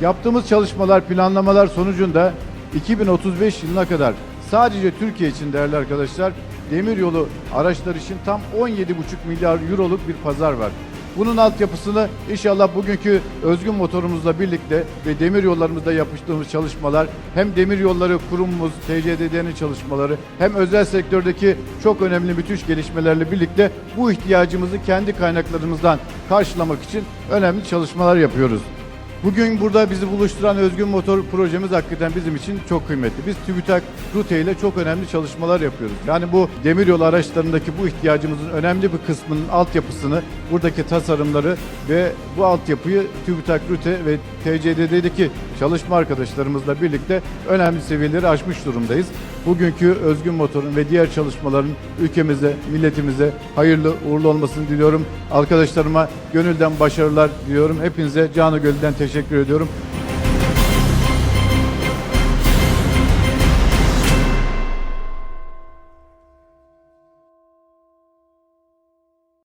Yaptığımız çalışmalar, planlamalar sonucunda 2035 yılına kadar sadece Türkiye için değerli arkadaşlar demiryolu araçlar için tam 17,5 milyar euroluk bir pazar var. Bunun altyapısını inşallah bugünkü özgün motorumuzla birlikte ve demir yollarımızda yapıştığımız çalışmalar hem demir yolları kurumumuz TCDD'nin çalışmaları hem özel sektördeki çok önemli müthiş gelişmelerle birlikte bu ihtiyacımızı kendi kaynaklarımızdan karşılamak için önemli çalışmalar yapıyoruz. Bugün burada bizi buluşturan Özgün Motor projemiz hakikaten bizim için çok kıymetli. Biz TÜBİTAK Rute ile çok önemli çalışmalar yapıyoruz. Yani bu demiryolu araçlarındaki bu ihtiyacımızın önemli bir kısmının altyapısını, buradaki tasarımları ve bu altyapıyı TÜBİTAK Rute ve TCDD'deki çalışma arkadaşlarımızla birlikte önemli seviyeleri aşmış durumdayız. Bugünkü Özgün Motor'un ve diğer çalışmaların ülkemize, milletimize hayırlı uğurlu olmasını diliyorum. Arkadaşlarıma gönülden başarılar diliyorum. Hepinize canı gönülden teşekkür ediyorum.